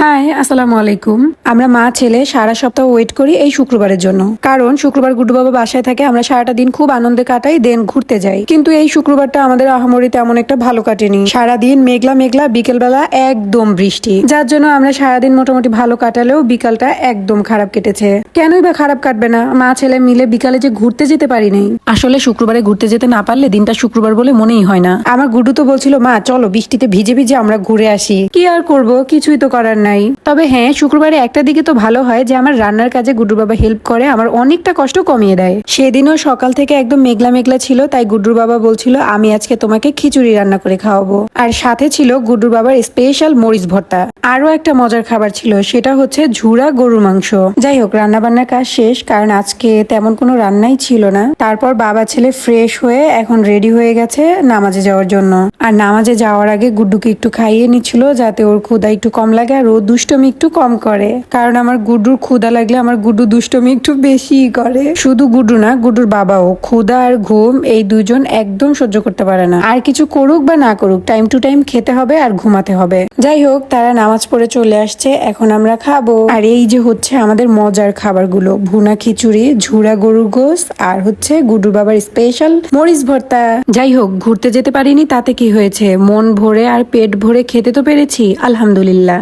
High, আসসালামু আলাইকুম। আমরা মা, ছেলে, সারা সপ্তাহ ওয়েট করি এই শুক্রবারের জন্য। কারণ শুক্রবার গুড্ডু বাবা বাসায় থাকে, আমরা সারাটা দিন খুব আনন্দে কাটাই দেন ঘুরতে যাই। কিন্তু এই শুক্রবারটা আমাদের আহামরি তেমন একটা ভালো কাটেনি। সারাদিন মেঘলা মেঘলা, বিকেলবেলা একদম বৃষ্টি। যার জন্য আমরা সারাদিন মোটামুটি ভালো কাটালেও বিকালটা একদম খারাপ কেটেছে। কেনই বা খারাপ কাটবে না? মা, ছেলে মিলে বিকালে যে ঘুরতে যেতে পারি নাই। আসলে শুক্রবারে ঘুরতে যেতে না পারলে দিনটা শুক্রবার বলে মনেই হয় না। আমার গুড্ডু তো বলছিল, মা, চলো বৃষ্টিতে ভিজে ভিজে আমরা ঘুরে আসি। কি আর করব? কিছুই তো করার নাই। তবে হ্যাঁ শুক্রবারে একটা দিকে তো ভালো হয় যে আমার রান্নার কাজে গুড্ডুর বাবা হেল্প করে, আমার অনেকটা কষ্ট কমিয়ে দেয়। সেদিনও সকাল থেকে একদম মেঘলা মেঘলা ছিল, তাই গুড্ডুর বাবা বলছিল, আমি আজকে তোমাকে খিচুড়ি রান্না করে খাওয়াবো। আর সাথে ছিল গুড্ডুর বাবার স্পেশাল মরিচ ভর্তা। আরও একটা মজার খাবার ছিল, সেটা হচ্ছে ঝুরা গরুর মাংস। যাই হোক রান্না বান্নার কাজ শেষ, কারণ আজকে তেমন কোনো রান্নাই ছিল না। তারপর বাবা ছেলে ফ্রেশ হয়ে এখন রেডি হয়ে গেছে নামাজে যাওয়ার জন্য। আর নামাজে যাওয়ার আগে গুড্ডুকে একটু খাইয়ে নিচ্ছিল, যাতে ওর ক্ষুদা একটু কম লাগে আর ও দুষ্টমি একটু কম করে। কারণ আমার গুড্ডুর ক্ষুদা লাগলে আমার গুড্ডু দুষ্টমি একটু বেশি করে। শুধু গুড্ডু না গুড্ডুর বাবাও। ক্ষুদা আর ঘুম এই দুজন একদম সহ্য করতে পারে না। আর কিছু করুক বা না করুক টাইম টু টাইম খেতে হবে আর ঘুমাতে হবে। যাই হোক, তারা নামাজ পড়ে চলে আসছে, এখন আমরা খাব। আর এই যে হচ্ছে আমাদের মজার খাবারগুলো। ভুনা খিচুড়ি ঝুরা গরুর গোস আর হচ্ছে গুড্ডুর বাবার স্পেশাল মরিচ ভর্তা। যাই হোক, ঘুরতে যেতে পারিনি, তাতে কি হয়েছে? মন ভরে আর পেট ভরে খেতে তো পেরেছি, আলহামদুলিল্লাহ।